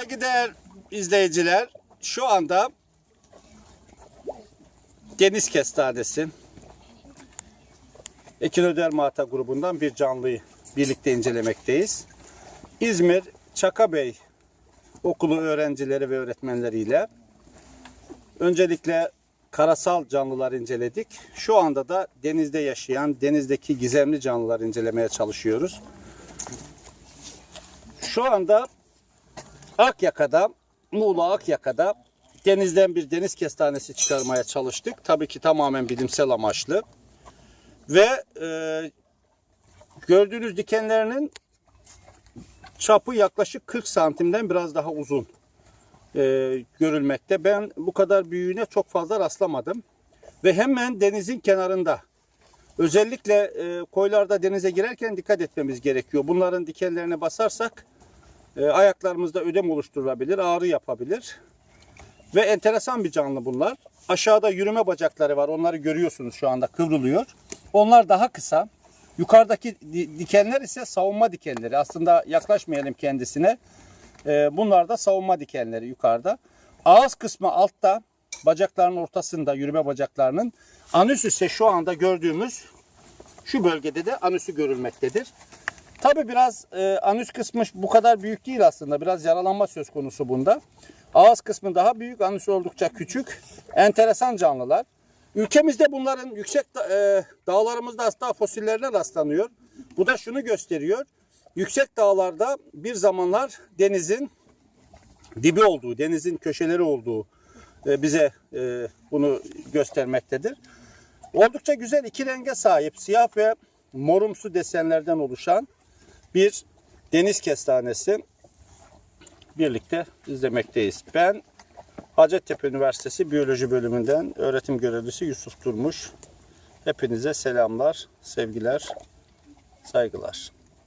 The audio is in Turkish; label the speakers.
Speaker 1: Saygıdeğer izleyiciler şu anda deniz kestanesi Ekinodermata grubundan bir canlıyı birlikte incelemekteyiz. İzmir Çakabey okulu öğrencileri ve öğretmenleriyle öncelikle karasal canlılar inceledik. Şu anda da denizde yaşayan, denizdeki gizemli canlılar incelemeye çalışıyoruz. Şu anda Akyaka'da, Muğla Akyaka'da denizden bir deniz kestanesi çıkarmaya çalıştık. Tabii ki tamamen bilimsel amaçlı. Ve e, gördüğünüz dikenlerinin çapı yaklaşık 40 santimden biraz daha uzun e, görülmekte. Ben bu kadar büyüğüne çok fazla rastlamadım. Ve hemen denizin kenarında. Özellikle e, koylarda denize girerken dikkat etmemiz gerekiyor. Bunların dikenlerine basarsak e, ayaklarımızda ödem oluşturulabilir, ağrı yapabilir. Ve enteresan bir canlı bunlar. Aşağıda yürüme bacakları var. Onları görüyorsunuz şu anda kıvrılıyor. Onlar daha kısa. Yukarıdaki di- dikenler ise savunma dikenleri. Aslında yaklaşmayalım kendisine. Ee, bunlar da savunma dikenleri yukarıda. Ağız kısmı altta, bacakların ortasında, yürüme bacaklarının. Anüs ise şu anda gördüğümüz şu bölgede de anüsü görülmektedir. Tabi biraz e, anüs kısmı bu kadar büyük değil aslında. Biraz yaralanma söz konusu bunda. Ağız kısmı daha büyük, anüs oldukça küçük. Enteresan canlılar. Ülkemizde bunların yüksek e, dağlarımızda aslında fosillerine rastlanıyor. Bu da şunu gösteriyor. Yüksek dağlarda bir zamanlar denizin dibi olduğu, denizin köşeleri olduğu e, bize e, bunu göstermektedir. Oldukça güzel iki renge sahip siyah ve morumsu desenlerden oluşan bir deniz kestanesi birlikte izlemekteyiz. Ben Hacettepe Üniversitesi Biyoloji Bölümünden öğretim görevlisi Yusuf Durmuş. Hepinize selamlar, sevgiler, saygılar.